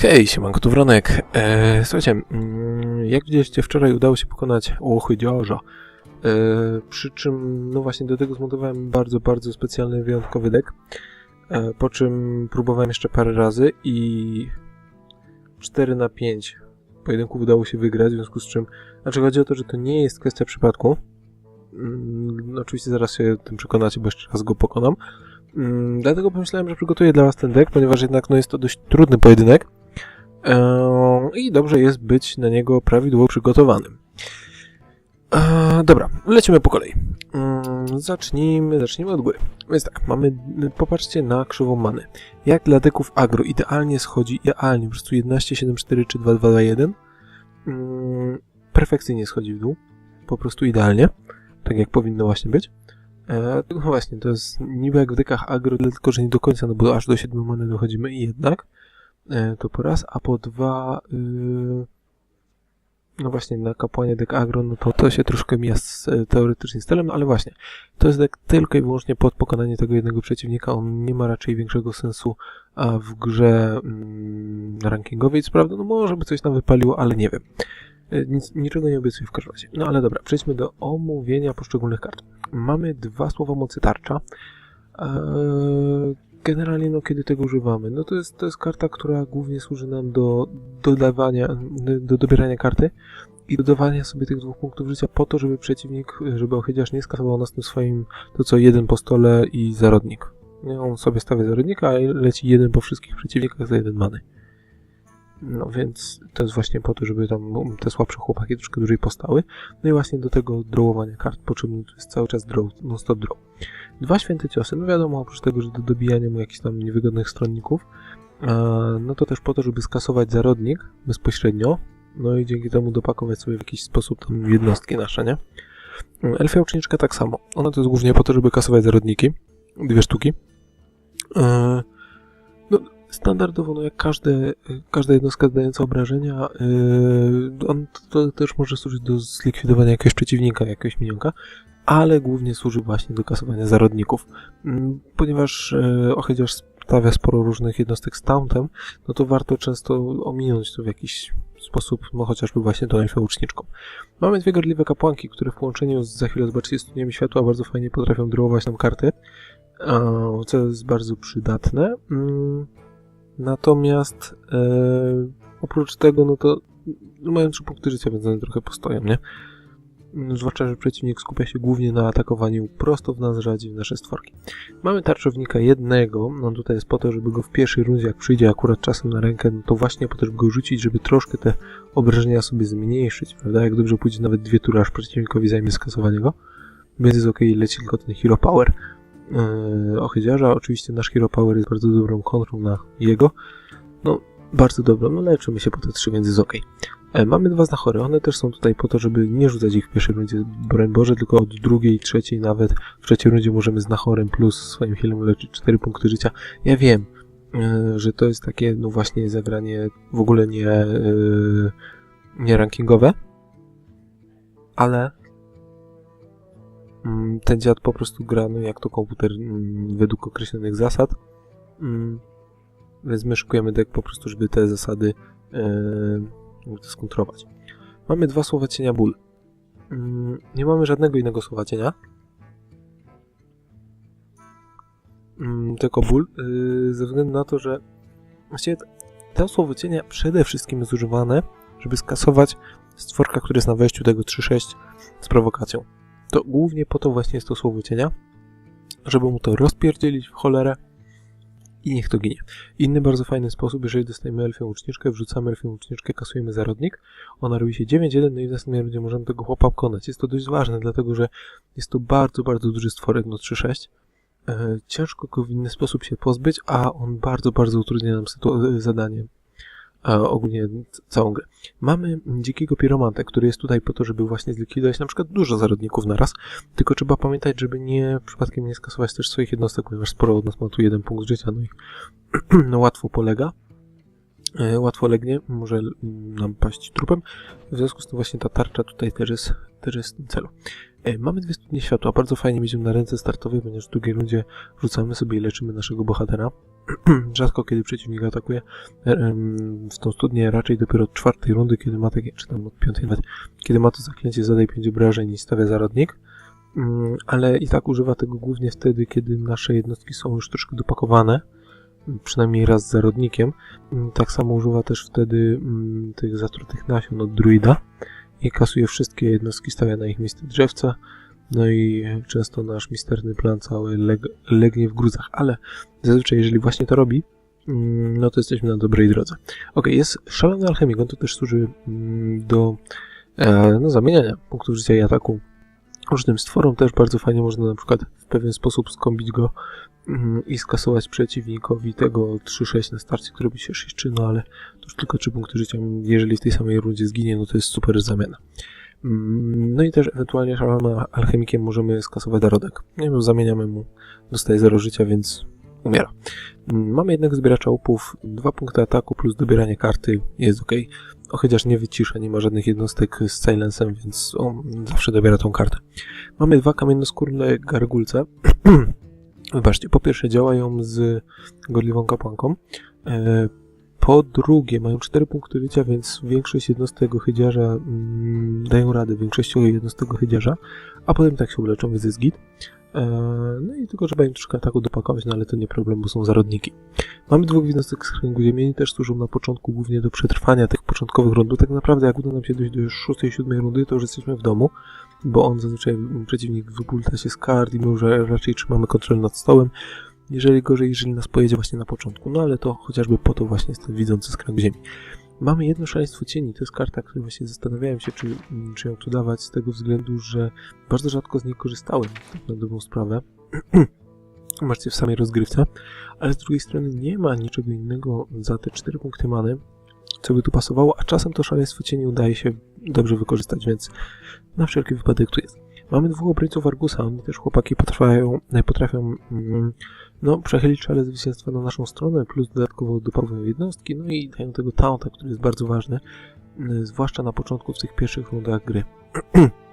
Hej, siemanko, tu Wronek. E, słuchajcie, mm, jak widzieliście, wczoraj udało się pokonać ochydziarza. E, przy czym, no właśnie do tego zmontowałem bardzo, bardzo specjalny, wyjątkowy deck. E, po czym próbowałem jeszcze parę razy i 4 na 5 pojedynków udało się wygrać, w związku z czym, znaczy chodzi o to, że to nie jest kwestia przypadku. Mm, no, oczywiście zaraz się tym przekonacie, bo jeszcze raz go pokonam. Mm, Dlatego pomyślałem, że przygotuję dla Was ten deck, ponieważ jednak no, jest to dość trudny pojedynek. Eee, I dobrze jest być na niego prawidłowo przygotowanym. Eee, dobra, lecimy po kolei. Mm, zacznijmy, zacznijmy od góry. Więc tak, mamy, popatrzcie na krzywą many. Jak dla deków agro idealnie schodzi, idealnie, po prostu 11, 7, 4 czy 2, 2, 2, 1. Mm, perfekcyjnie schodzi w dół. Po prostu idealnie. Tak jak powinno właśnie być. Eee, no właśnie, to jest niby jak w dekach agro, tylko że nie do końca, no bo aż do 7 many dochodzimy i jednak. E, to po raz, a po dwa yy, no właśnie na kapłanie deck agro, no to to się troszkę mija z e, teoretycznie stylem, no ale właśnie, to jest deck tylko i wyłącznie pod pokonanie tego jednego przeciwnika, on nie ma raczej większego sensu a w grze mm, rankingowej, co prawda, no może by coś tam wypaliło, ale nie wiem. E, Nic, niczego nie obiecuję w każdym razie. No ale dobra, przejdźmy do omówienia poszczególnych kart. Mamy dwa słowa mocy tarcza. Generalnie, no, kiedy tego używamy? No to jest, to jest karta, która głównie służy nam do dodawania, do dobierania karty i dodawania sobie tych dwóch punktów życia po to, żeby przeciwnik, żeby ochydziarz nie skasował nas tym swoim, to co jeden po stole i zarodnik. Nie, on sobie stawia zarodnika, a leci jeden po wszystkich przeciwnikach za jeden many. No więc to jest właśnie po to, żeby tam te słabsze chłopaki troszkę dłużej postały. No i właśnie do tego drołowania kart to jest cały czas draw, non-stop draw. Dwa święte ciosy, no wiadomo, oprócz tego, że do dobijania mu jakichś tam niewygodnych stronników, e, no to też po to, żeby skasować zarodnik bezpośrednio, no i dzięki temu dopakować sobie w jakiś sposób tam jednostki nasze, nie? Elfia uczniczka tak samo. Ona to jest głównie po to, żeby kasować zarodniki, dwie sztuki. E, no, standardowo, no jak każde, każda jednostka zdająca obrażenia, yy, on to, to też może służyć do zlikwidowania jakiegoś przeciwnika, jakiegoś minionka, ale głównie służy właśnie do kasowania zarodników. Mm, Ponieważ yy, ochydziarz stawia sporo różnych jednostek z tauntem, no to warto często ominąć to w jakiś sposób, no chociażby właśnie tą elfę łuczniczką. Mamy dwie gorliwe kapłanki, które w połączeniu z, za chwilę zobaczycie, studniami światła bardzo fajnie potrafią drołować nam karty, co jest bardzo przydatne. Mm, Natomiast e, oprócz tego, no to no mają trzy punkty życia, więc one trochę postoją, nie? Zwłaszcza, że przeciwnik skupia się głównie na atakowaniu prosto w nas, rzadziej w nasze stworki. Mamy tarczownika jednego, no tutaj jest po to, żeby go w pierwszej rundzie, jak przyjdzie akurat czasem na rękę, no to właśnie po to, żeby go rzucić, żeby troszkę te obrażenia sobie zmniejszyć, prawda? Jak dobrze pójdzie nawet dwie tury, aż przeciwnikowi zajmie skasowanie go. Więc jest ok, leci tylko ten Hero Power yy, ochydziarza. Oczywiście nasz Hero Power jest bardzo dobrą kontrą na jego. No, bardzo dobrą, no leczymy się po te trzy, więc jest ok. E, mamy dwa znachory, one też są tutaj po to, żeby nie rzucać ich w pierwszej rundzie, broń Boże, tylko od drugiej, trzeciej nawet. W trzeciej rundzie możemy znachorem plus swoim healem leczyć 4 punkty życia. Ja wiem, yy, że to jest takie, no właśnie, zagranie w ogóle nie, yy, nie rankingowe, ale Mm, ten dziad po prostu gra, no jak to komputer mm, według określonych zasad. Mm, Więc my szykujemy deck po prostu, żeby te zasady yy, skontrować. Mamy dwa słowa cienia ból. Mm, Nie mamy żadnego innego słowa cienia. Mm, Tylko ból, yy, ze względu na to, że właściwie to słowo cienia przede wszystkim jest używane, żeby skasować stworka, który jest na wejściu tego 3-6 z prowokacją to głównie po to właśnie jest to słowo cienia, żeby mu to rozpierdzielić w cholerę i niech to ginie. Inny bardzo fajny sposób, jeżeli dostajemy elfią łuczniczkę, wrzucamy elfią łuczniczkę, kasujemy zarodnik, ona robi się 9-1, no i w następnym rundzie możemy tego chłopa pokonać. Jest to dość ważne, dlatego że jest to bardzo, bardzo duży stworek, no 3-6. E, ciężko go w inny sposób się pozbyć, a on bardzo, bardzo utrudnia nam sytu- zadanie ogólnie całą grę. Mamy dzikiego piromantę, który jest tutaj po to, żeby właśnie zlikwidować na przykład dużo zarodników naraz, tylko trzeba pamiętać, żeby nie przypadkiem nie skasować też swoich jednostek, ponieważ sporo od nas ma tu jeden punkt życia, no i no łatwo polega. E, Łatwo legnie, może nam paść trupem. W związku z tym właśnie ta tarcza tutaj też jest, też jest w celu. E, Mamy dwie studnie światła. Bardzo fajnie ją na ręce startowej, ponieważ w drugiej rundzie rzucamy sobie i leczymy naszego bohatera. rzadko kiedy przeciwnik atakuje em, w tą studnię, raczej dopiero od czwartej rundy, kiedy ma takie, czy tam od piątej nawet, kiedy ma to zaklęcie zadaj 5 obrażeń i stawia zarodnik. Mm, Ale i tak używa tego głównie wtedy, kiedy nasze jednostki są już troszkę dopakowane, przynajmniej raz zarodnikiem. Mm, Tak samo używa też wtedy mm, tych zatrutych nasion od druida i kasuje wszystkie jednostki, stawia na ich miejsce drzewca. No i często nasz misterny plan cały leg legnie w gruzach, ale zazwyczaj jeżeli właśnie to robi, mm, no to jesteśmy na dobrej drodze. Ok, jest szalony alchemik, on to też służy mm, do e, no, zamieniania punktów życia i ataku różnym stworom. Też bardzo fajnie można na przykład w pewien sposób skombić go mm, i skasować przeciwnikowi tego 3-6 na starcie, który by się 6 no ale to już tylko 3 punkty życia. Jeżeli w tej samej rundzie zginie, no to jest super zamiana. Mm, No i też ewentualnie szalonym alchemikiem możemy skasować darodek. Nie wiem, zamieniamy mu, dostaje 0 życia, więc umiera. Mm, Mamy jednego zbieracza łupów, dwa punkty ataku plus dobieranie karty, jest ok. O, chociaż nie wycisza, nie ma żadnych jednostek z silencem, więc on zawsze dobiera tą kartę. Mamy dwa kamiennoskórne gargulce. Wybaczcie, po pierwsze działają z godliwą kapłanką. E, po drugie, mają 4 punkty życia, więc większość jednostek chydziarza mm, dają radę większościowej jednostek chydziarza, a potem tak się uleczą, więc jest git. E, no i tylko trzeba im troszkę ataku dopakować, no ale to nie problem, bo są zarodniki. Mamy dwóch jednostek z kręgu ziemi, też służą na początku głównie do przetrwania tych początkowych rundów. Tak naprawdę jak uda nam się dojść do już 6-7 rundy, to już jesteśmy w domu, bo on zazwyczaj, m, przeciwnik wypulta się z kart i my już raczej trzymamy kontrolę nad stołem. Jeżeli gorzej, jeżeli nas pojedzie właśnie na początku, no ale to chociażby po to właśnie jest ten widzący kręgu ziemi. Mamy jedno szaleństwo cieni, to jest karta, której właśnie zastanawiałem się, czy, czy ją tu dawać z tego względu, że bardzo rzadko z niej korzystałem, tak na dobrą sprawę. Macie w samej rozgrywce, ale z drugiej strony nie ma niczego innego za te 4 punkty many, co by tu pasowało, a czasem to szaleństwo cieni udaje się dobrze wykorzystać, więc na wszelki wypadek tu jest. Mamy dwóch obrońców Argusa, oni też chłopaki potrafią, potrafią mm, no, przechylić szale zwycięstwa na naszą stronę, plus dodatkowo dopawują jednostki, no i dają tego taunta, który jest bardzo ważny, y, zwłaszcza na początku w tych pierwszych rundach gry.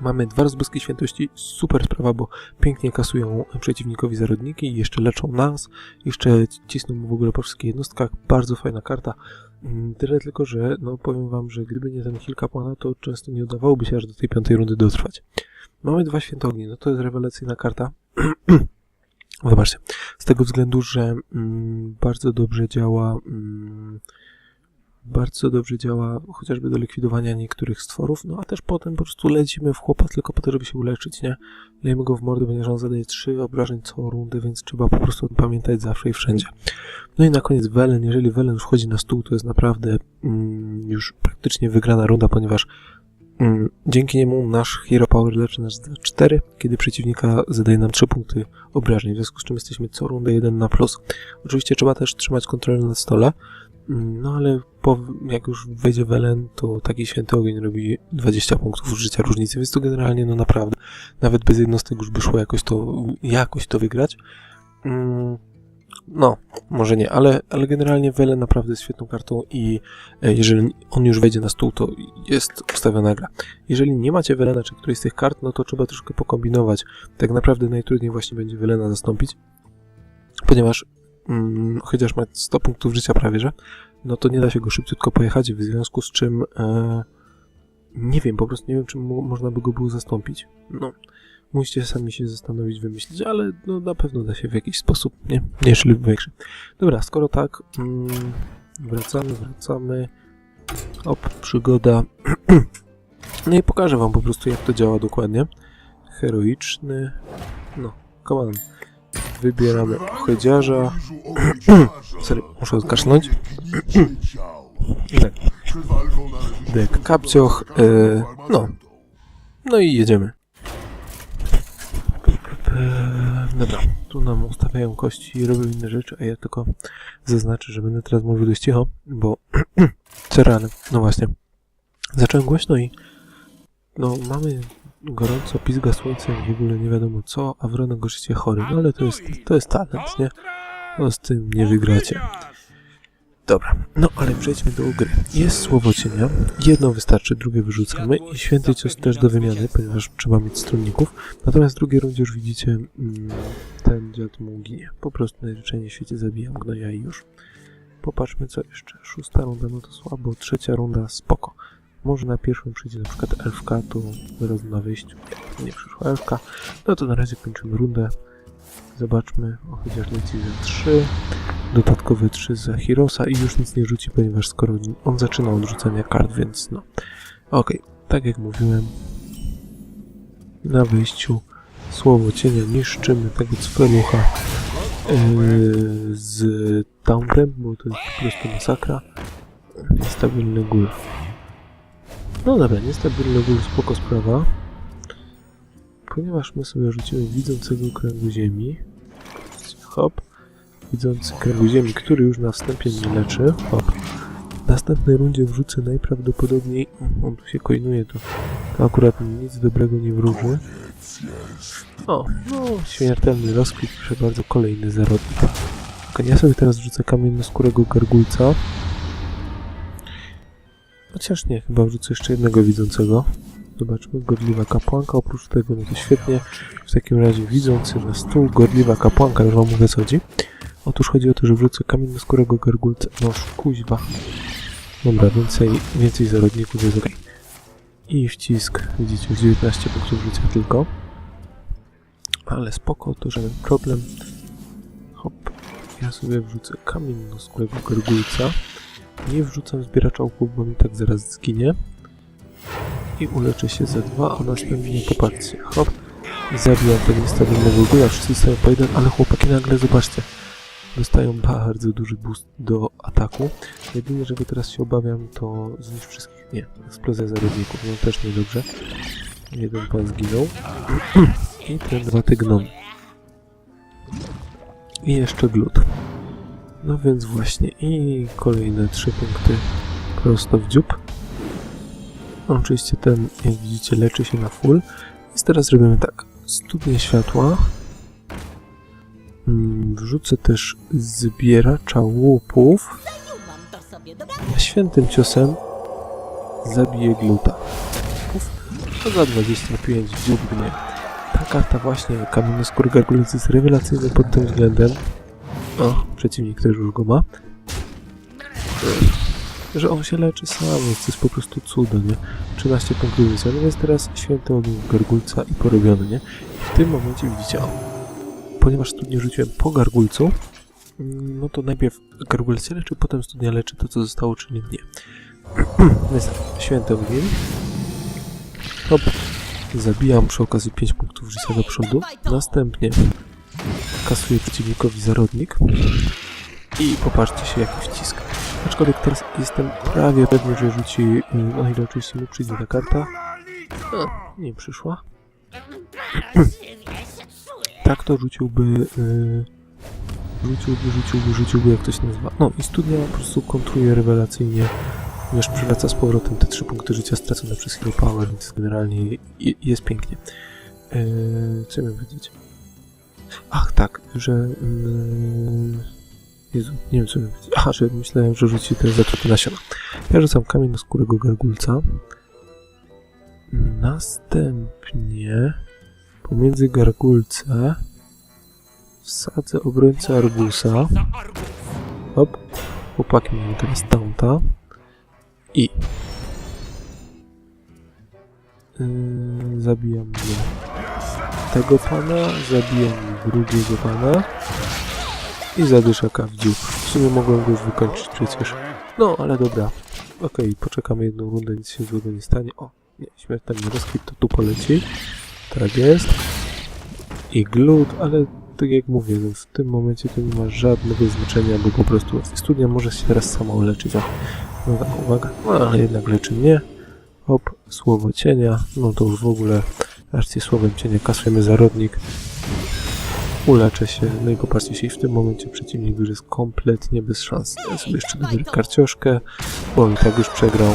Mamy dwa rozbłyski świętości, super sprawa, bo pięknie kasują przeciwnikowi zarodniki jeszcze leczą nas, jeszcze cisną mu w ogóle po wszystkich jednostkach, bardzo fajna karta. Mm, Tyle tylko, że no powiem wam, że gdyby nie ten heal kapłana, to często nie udawałoby się aż do tej piątej rundy dotrwać. Mamy dwa świętognie, no to jest rewelacyjna karta. Wybaczcie. Z tego względu, że mm, bardzo dobrze działa mm, bardzo dobrze działa chociażby do likwidowania niektórych stworów, no a też potem po prostu lecimy w chłopa tylko po to, żeby się uleczyć, nie? Lejemy go w mordę, ponieważ on zadaje 3 obrażeń co rundę, więc trzeba po prostu pamiętać zawsze i wszędzie. No i na koniec Welen. Jeżeli Welen wchodzi na stół, to jest naprawdę mm, już praktycznie wygrana runda, ponieważ mm, dzięki niemu nasz Hero Power leczy nas za 4, kiedy przeciwnika zadaje nam 3 punkty obrażeń, w związku z czym jesteśmy co rundę 1 na plus. Oczywiście trzeba też trzymać kontrolę na stole, mm, no ale po, jak już wejdzie Welen, to taki święty ogień robi 20 punktów życia różnicy, więc to generalnie no naprawdę, nawet bez jednostek już by szło jakoś to, jakoś to wygrać. Mm, no, może nie, ale, ale generalnie Welen naprawdę jest świetną kartą i e, jeżeli on już wejdzie na stół, to jest ustawiona gra. Jeżeli nie macie Welena czy którejś z tych kart, no to trzeba troszkę pokombinować. Tak naprawdę najtrudniej właśnie będzie Welena zastąpić, ponieważ mm, chociaż ma 100 punktów życia prawie, że no to nie da się go szybciutko pojechać, w związku z czym e, nie wiem, po prostu nie wiem, czy mo- można by go było zastąpić. No, musicie sami się zastanowić, wymyślić, ale no, na pewno da się w jakiś sposób, nie? Mniejszy lub większy. Dobra, skoro tak, mm, wracamy, wracamy. Op, przygoda. no i pokażę wam po prostu, jak to działa dokładnie. Heroiczny, no, come on. Wybieramy ochydziarza. Sorry, muszę odkasznąć. Tak. Dek kapcioch. E, no. No i jedziemy. E, Dobra, tu nam ustawiają kości i robią inne rzeczy, a ja tylko zaznaczę, że będę teraz mówił dość cicho, bo co rany, no właśnie. Zacząłem głośno i no mamy gorąco, pizga słońce i w ogóle nie wiadomo co, a Wrona gorzycie chory, no ale to jest, to jest talent, nie? No z tym nie wygracie. Dobra, no ale przejdźmy do gry. Jest słowo cienia, jedno wystarczy, drugie wyrzucamy i święty cios też do wymiany, ponieważ trzeba mieć stronników. Natomiast w drugiej rundzie już widzicie, mm, ten dziad mu ginie. Po prostu najzwyczajniej w świecie zabijam gnoja i już. Popatrzmy co jeszcze. Szósta runda, no to słabo, trzecia runda, spoko. Może na pierwszą przyjdzie na przykład elfka, to zaraz na wyjściu nie, nie przyszła elfka. No to na razie kończymy rundę. Zobaczmy, o chociaż leci za 3, dodatkowe 3 za Hirosa i już nic nie rzuci, ponieważ skoro on zaczyna od rzucania kart, więc no. Okej, tak jak mówiłem, na wyjściu słowo cienia niszczymy tego cwelucha yy, z tauntem, bo to jest po prostu masakra. Niestabilny gór. No dobra, niestabilny gór, spoko sprawa. Ponieważ my sobie rzucimy widzącego kręgu ziemi. Hop. Widzący kręgu ziemi, który już na wstępie nie leczy. Hop. W następnej rundzie wrzucę najprawdopodobniej... On tu się coinuje, to, akurat nic dobrego nie wróży. O, no, śmiertelny rozkwit, proszę bardzo, kolejny zarodnik. Ok, ja sobie teraz wrzucę kamiennoskórego gargulca. Chociaż nie, chyba wrzucę jeszcze jednego widzącego. Zobaczmy, godliwa kapłanka, oprócz tego, no to świetnie. W takim razie widzący na stół, godliwa kapłanka, już wam mówię co chodzi. Otóż chodzi o to, że wrzucę kamiennoskórego gargulca. No, kuźwa. Dobra, więcej, więcej zarodników jest ok. I wcisk, widzicie, 19 punktów rzucę tylko. Ale spoko, to żaden problem. Hop, ja sobie wrzucę kamiennoskórego gargulca. Nie wrzucam zbieracza łupów, bo mi tak zaraz zginie. I uleczę się za dwa, a następnie popatrzcie. Hop. I zabijam tego niestabilnego góra. Wszyscy stają po jeden, ale chłopaki nagle, zobaczcie. Dostają bardzo duży boost do ataku. Jedynie, czego teraz się obawiam, to zniszcz wszystkich. Nie, eksplozja zarodników. No też niedobrze. Jeden pan zginął. I ten dwa te gnomy. I jeszcze glut. No więc właśnie, i kolejne trzy punkty prosto w dziób. Oczywiście ten, jak widzicie, leczy się na full. Więc teraz robimy tak. Studnie światła. Mm, Wrzucę też zbieracza łupów. Świętym ciosem zabiję gluta. To za 25 w dziób mnie. Ta karta właśnie, kamiennoskóry gargulec jest rewelacyjny pod tym względem. O, przeciwnik też już go ma. Że on się leczy sam, to jest po prostu cudo, nie? 13 punktów życia, no więc teraz święty ogień gargulca i porobiony, nie? I w tym momencie widzicie, o, ponieważ studnię rzuciłem po gargulcu, no to najpierw gargulec się leczy, potem studnia leczy to, co zostało, czyli mnie. Więc tak, święty ogień. Hop. Zabijam przy okazji 5 punktów życia do przodu. Następnie kasuję przeciwnikowi zarodnik. I popatrzcie się jaki wcisk. Aczkolwiek teraz jestem prawie pewny, że rzuci, y, o ile oczywiście mu przyjdzie ta karta. A, nie przyszła. tak to rzuciłby... y, Rzuciłby, rzuciłby, rzuciłby, jak to się nazywa. No i studnia po prostu kontruje rewelacyjnie, ponieważ przywraca z powrotem te 3 punkty życia stracone przez Hero Power, więc generalnie je- jest pięknie. Eee, co miałem powiedzieć? Ach, tak, że... Mm, Jezu, nie wiem co. Aha, że myślałem, że rzuci te zatruty nasiona. Ja rzucam kamień na skórego gargulca. Następnie pomiędzy gargulce wsadzę obrońcę Argusa. Hop. Chłopaki mają teraz taunta. I yy, zabijam mnie tego pana, zabijam drugiego pana i zadyszaka w dziób. W sumie mogłem go już wykończyć przecież. No, ale dobra. Okej, poczekamy jedną rundę, nic się złego nie stanie. O, nie, śmiertelny rozkwit to tu poleci. Tak jest. I glut, ale tak jak mówię, no w tym momencie to nie ma żadnego znaczenia, bo po prostu studnia może się teraz sama uleczyć. O, no tak, uwaga. No, ale jednak leczy mnie. Hop, słowo cienia. No to już w ogóle Aczcie słowem cienia kasujemy zarodnik. Uleczę się. No i popatrzcie się, i w tym momencie przeciwnik już jest kompletnie bez szans. Ja sobie jeszcze dobiorę karcioszkę, bo on i tak już przegrał.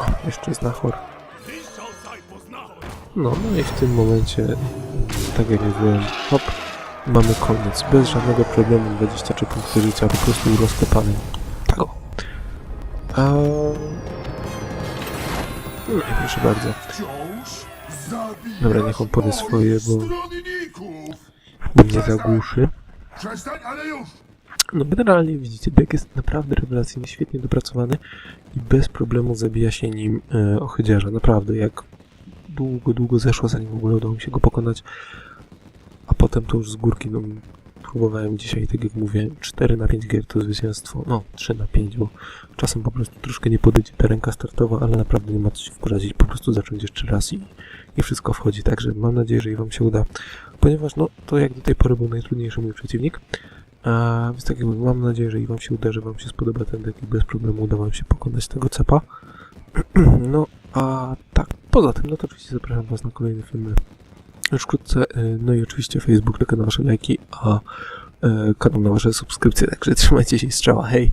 O, jeszcze znachor. No, no i w tym momencie, tak jak mówiłem, hop, mamy koniec. Bez żadnego problemu 23 punkty życia, po prostu roztepany. Tak o. A... No proszę bardzo. Dobra, niech on powie swoje, bo-. Bo mnie zagłuszy. No generalnie widzicie, deck jest naprawdę rewelacyjnie, świetnie dopracowany i bez problemu zabija się nim e, ochydziarza. Naprawdę, jak długo, długo zeszło, zanim w ogóle udało mi się go pokonać, a potem to już z górki, no próbowałem dzisiaj, tak jak mówię, 4 na 5 gier to zwycięstwo, no 3 na 5, bo czasem po prostu troszkę nie podejdzie ta ręka startowa, ale naprawdę nie ma co się wkurzyć, po prostu zacząć jeszcze raz i, i wszystko wchodzi, także mam nadzieję, że i wam się uda, ponieważ no to jak do tej pory był najtrudniejszy mój przeciwnik, a więc tak jak mówię, mam nadzieję, że i Wam się uda, że Wam się spodoba ten deck i bez problemu uda Wam się pokonać tego cepa. No, a tak, poza tym, no to oczywiście zapraszam Was na kolejne filmy już wkrótce. y, No i oczywiście Facebook, na Wasze lajki, a y, kanał na Wasze subskrypcje, także trzymajcie się i strzała, hej!